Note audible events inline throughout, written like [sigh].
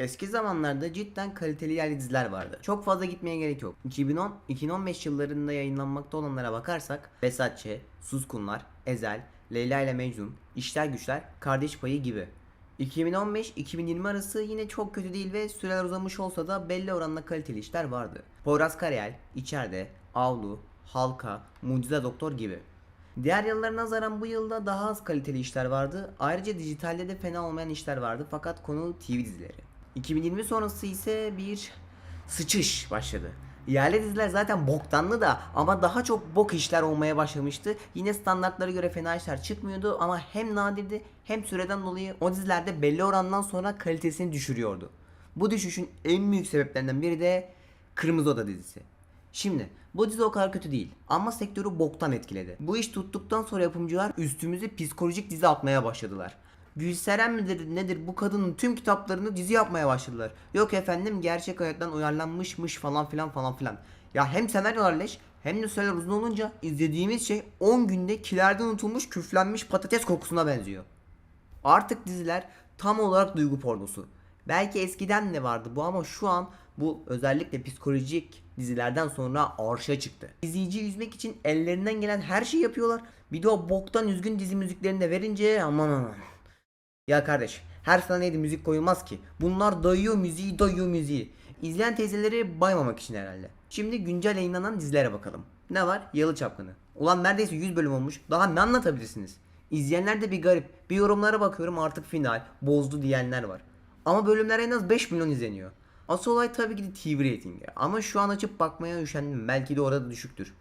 Eski zamanlarda cidden kaliteli yerli diziler vardı. Çok fazla gitmeye gerek yok. 2010-2015 yıllarında yayınlanmakta olanlara bakarsak Besatçe, Suskunlar, Ezel, Leyla ile Mecnun, İşler Güçler, Kardeş Payı gibi. 2015-2020 arası yine çok kötü değil ve süreler uzamış olsa da belli oranla kaliteli işler vardı. Poyraz Karayel, İçeride, Avlu, Halka, Mucize Doktor gibi. Diğer yıllara nazaran bu yılda daha az kaliteli işler vardı. Ayrıca dijitalde de fena olmayan işler vardı fakat konu TV dizileri. 2020 sonrası ise bir sıçış başladı. Yerli diziler zaten boktanlı da ama daha çok bok işler olmaya başlamıştı. Yine standartlara göre fena işler çıkmıyordu ama hem nadirdi hem süreden dolayı o dizilerde belli orandan sonra kalitesini düşürüyordu. Bu düşüşün en büyük sebeplerinden biri de Kırmızı Oda dizisi. Şimdi bu dizi o kadar kötü değil ama sektörü boktan etkiledi. Bu iş tuttuktan sonra yapımcılar üstümüze psikolojik dizi atmaya başladılar. Gülseren midir nedir bu kadının tüm kitaplarını dizi yapmaya başladılar. Yok efendim gerçek hayattan uyarlanmışmış falan filan falan filan. Ya hem senaryolar leş hem de süreler uzun olunca izlediğimiz şey 10 günde kilerden unutulmuş küflenmiş patates kokusuna benziyor. Artık diziler tam olarak duygu pornosu. Belki eskiden de vardı bu ama şu an bu özellikle psikolojik dizilerden sonra arşa çıktı. İzleyiciyi üzmek için ellerinden gelen her şeyi yapıyorlar. Bir de o boktan üzgün dizi müziklerini de verince aman aman. Ya kardeş her sahneye de müzik koyulmaz ki. Bunlar dayıyor müziği dayıyor müziği. İzleyen teyzeleri baymamak için herhalde. Şimdi güncel yayınlanan dizilere bakalım. Ne var? Yalı Çapkını. Ulan neredeyse 100 bölüm olmuş. Daha ne anlatabilirsiniz? İzleyenler de bir garip. Bir yorumlara bakıyorum artık final, bozdu diyenler var. Ama bölümler en az 5 milyon izleniyor. Asıl olay tabii ki de TV ratingi. Ama şu an açıp bakmaya üşendim. Belki de orada düşüktür.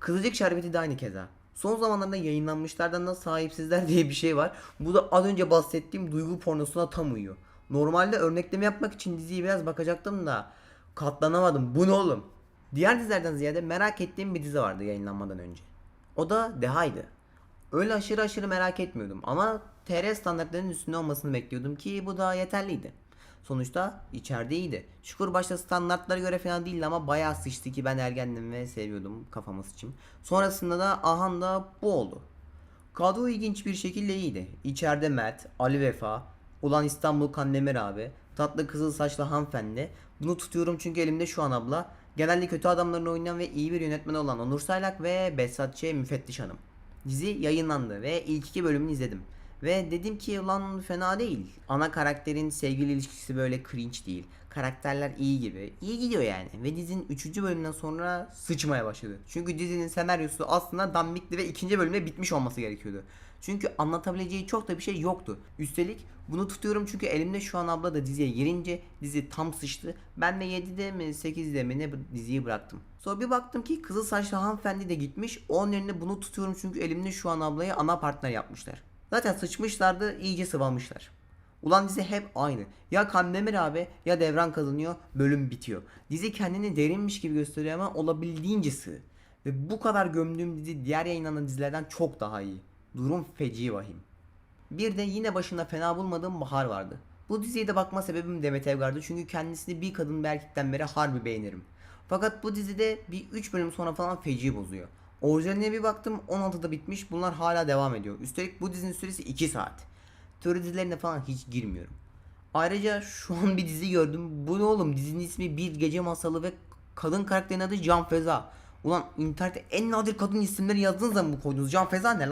Kızılcık Şerbeti de aynı keza. Son zamanlarda yayınlanmışlardan da sahipsizler [laughs] diye bir şey var. Bu da az önce bahsettiğim duygu pornosuna tam uyuyor. Normalde örnekleme yapmak için diziyi biraz bakacaktım da katlanamadım. Bu ne oğlum? Diğer dizilerden ziyade merak ettiğim bir dizi vardı yayınlanmadan önce. O da Deha'ydı. Öyle aşırı aşırı merak etmiyordum ama TR standartlarının üstünde olmasını bekliyordum ki bu da yeterliydi. Sonuçta içeride iyiydi. Şükür başta standartlara göre falan değildi ama bayağı sıçtı ki ben ergendim ve seviyordum kafama sıçayım. Sonrasında da ahan da bu oldu. Kadro ilginç bir şekilde iyiydi. İçeride Mert, Ali Vefa, Ulan İstanbul Kandemir abi, tatlı kızıl saçlı hanımefendi. Bunu tutuyorum çünkü elimde şu an abla. Genelde kötü adamlarını oynayan ve iyi bir yönetmen olan Onur Saylak ve Behzat Ç. Müfettiş Hanım. Dizi yayınlandı ve ilk iki bölümünü izledim. Ve dedim ki ulan fena değil. Ana karakterin sevgili ilişkisi böyle cringe değil. Karakterler iyi gibi. İyi gidiyor yani. Ve dizinin 3. bölümünden sonra sıçmaya başladı. Çünkü dizinin senaryosu aslında danmikti ve ikinci bölümde bitmiş olması gerekiyordu. Çünkü anlatabileceği çok da bir şey yoktu. Üstelik bunu tutuyorum çünkü elimde şu an abla da diziye girince dizi tam sıçtı. Ben de 7'de mi 8'de mi ne diziyi bıraktım. Sonra bir baktım ki kızıl saçlı hanımefendi de gitmiş. Onun yerine bunu tutuyorum çünkü elimde şu an ablayı ana partner yapmışlar. Zaten sıçmışlardı iyice sıvamışlar. Ulan dizi hep aynı. Ya Kandemir abi ya Devran kazanıyor bölüm bitiyor. Dizi kendini derinmiş gibi gösteriyor ama olabildiğince sığ. Ve bu kadar gömdüğüm dizi diğer yayınlanan dizilerden çok daha iyi. Durum feci vahim. Bir de yine başında fena bulmadığım Bahar vardı. Bu diziye de bakma sebebim Demet Evgar'dı çünkü kendisini bir kadın bir erkekten beri harbi beğenirim. Fakat bu dizide bir 3 bölüm sonra falan feci bozuyor. Orijinaline bir baktım 16'da bitmiş bunlar hala devam ediyor. Üstelik bu dizinin süresi 2 saat. Teori dizilerine falan hiç girmiyorum. Ayrıca şu an bir dizi gördüm. Bu ne oğlum? Dizinin ismi Bir Gece Masalı ve kadın karakterin adı Can Feza. Ulan internette en nadir kadın isimleri yazdığınız zaman bu koydunuz. Can Feza ne lan?